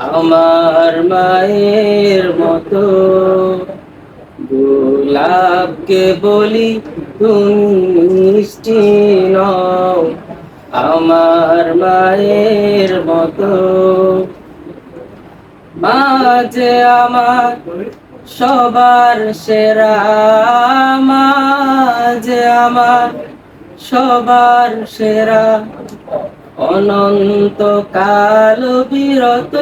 আমার মায়ের মতো। গোলাপকে বলি তুমি মিষ্টি নও। আমার মায়ের মতো। মাঝে আমার সবার সেরা, মাঝে আমার সবার সেরা। অনন্ত কাল বিরত।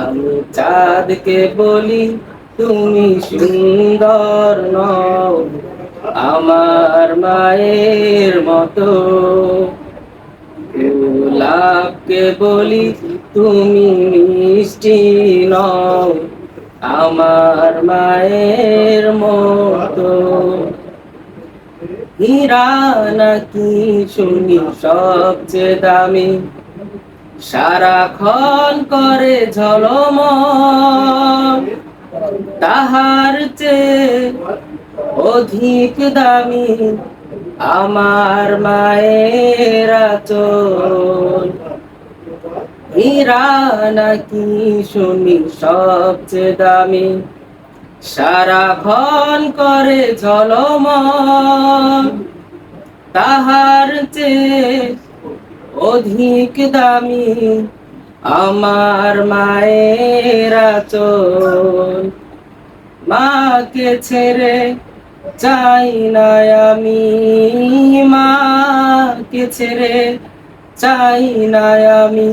আমি চাঁদকে বলি, তুমি সুন্দর নও, আমার মায়ের মতো। গোলাপকে বলি, তুমি মিষ্টি নও, আমার মায়ের মতো। হীরা নাকি শুনি সবচেয়ে দামি। সারাক্ষণ করে ঝলম তাহার চেয়ে অধিক দামি আমার মায়ের আচল হীরা নাকি শুনি সবচেয়ে দামি। সারাক্ষণ করে ঝলম তাহার চেয়ে অধিক দামি আমার মায়ের আচল। মাকে ছেড়ে চাই না আমি, মাকে ছেড়ে চাই না আমি।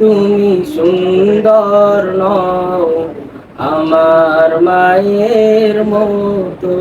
তুমি সুন্দর নও আমার মায়ের মতো।